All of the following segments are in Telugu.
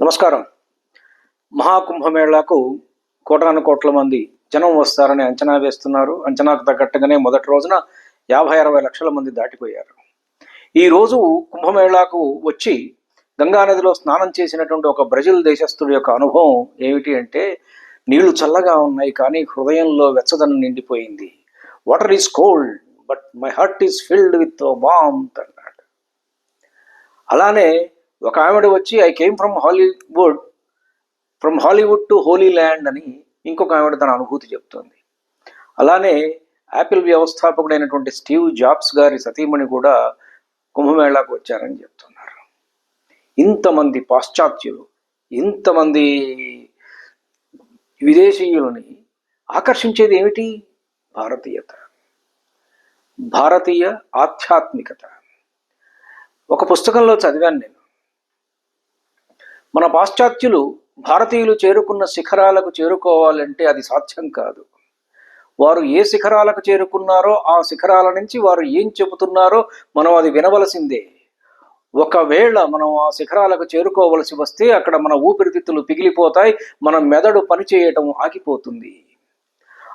నమస్కారం. మహాకుంభమేళాకు కోటాను కోట్ల మంది జనం వస్తారని అంచనా వేస్తున్నారు. అంచనాకు తగ్గట్టుగానే మొదటి రోజున యాభై అరవై లక్షల మంది దాటిపోయారు. ఈ రోజు కుంభమేళాకు వచ్చి గంగానదిలో స్నానం చేసినటువంటి ఒక బ్రెజిల్ దేశస్థుడి యొక్క అనుభవం ఏమిటి అంటే నీళ్ళు చల్లగా ఉన్నాయి కానీ హృదయంలో వెచ్చదనం నిండిపోయింది. Water is cold but my heart is filled with warmth అన్నాడు. అలానే ఒక ఆవిడ వచ్చి I came from Hollywood from Hollywood to holy land అని ఇంకొక ఆవిడ తన అనుభూతి చెప్తుంది. అలానే యాపిల్ వ్యవస్థాపకుడైనటువంటి స్టీవ్ జాబ్స్ గారి సతీమణి కూడా కుంభమేళాకు వచ్చారని చెప్తున్నారు. ఇంతమంది పాశ్చాత్యులు ఇంతమంది విదేశీయులని ఆకర్షించేది ఏమిటి? భారతీయత. భారతీయ ఆధ్యాత్మికత. ఒక పుస్తకంలో చదివాను నేను. మన పాశ్చాత్యులు భారతీయులు చేరుకున్న శిఖరాలకు చేరుకోవాలంటే అది సాధ్యం కాదు. వారు ఏ శిఖరాలకు చేరుకున్నారో ఆ శిఖరాల నుంచి వారు ఏం చెబుతున్నారో మనం అది వినవలసిందే. ఒకవేళ మనం ఆ శిఖరాలకు చేరుకోవలసి వస్తే అక్కడ మన ఊపిరితిత్తులు పిగిలిపోతాయి మన మెదడు పనిచేయటం ఆగిపోతుంది.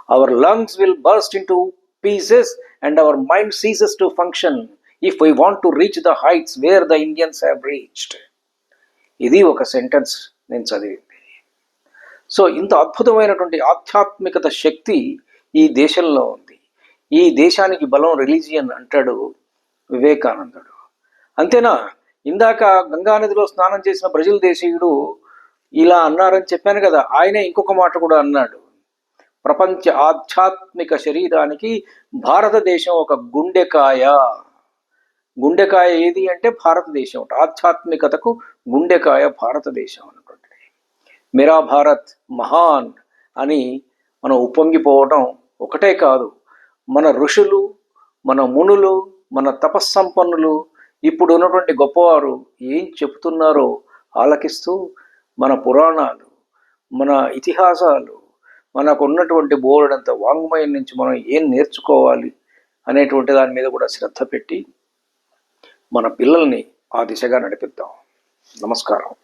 Our lungs will burst into pieces and our mind ceases to function if we want to reach the heights where the Indians have reached ఇది ఒక సెంటెన్స్ నేను చదివింది. సో ఇంత అద్భుతమైనటువంటి ఆధ్యాత్మికత శక్తి ఈ దేశంలో ఉంది. ఈ దేశానికి బలం రిలీజియన్ అంటాడు వివేకానందుడు. అంతేనా? ఇందాక గంగానదిలో స్నానం చేసిన బ్రెజిల్ దేశీయుడు ఇలా అన్నారని చెప్పాను కదా ఆయనే ఇంకొక మాట కూడా అన్నాడు. ప్రపంచ ఆధ్యాత్మిక శరీరానికి భారతదేశం ఒక గుండెకాయ గుండెకాయ ఏది అంటే భారతదేశం ఆధ్యాత్మికతకు గుండెకాయ భారతదేశం అనుకుంటుంది మేరా భారత్ మహాన్ అని మనం ఉప్పొంగిపోవడం ఒకటే కాదు. మన ఋషులు మన మునులు మన తపస్సంపన్నులు ఇప్పుడు ఉన్నటువంటి గొప్పవారు ఏం చెబుతున్నారో ఆలకిస్తూ మన పురాణాలు మన ఇతిహాసాలు మనకు ఉన్నటువంటి బోర్డంత వాంగ్మయం నుంచి మనం ఏం నేర్చుకోవాలి అనేటువంటి దాని మీద కూడా శ్రద్ధ పెట్టి మన పిల్లల్ని ఆ దిశగా నడిపిద్దాం. నమస్కారం.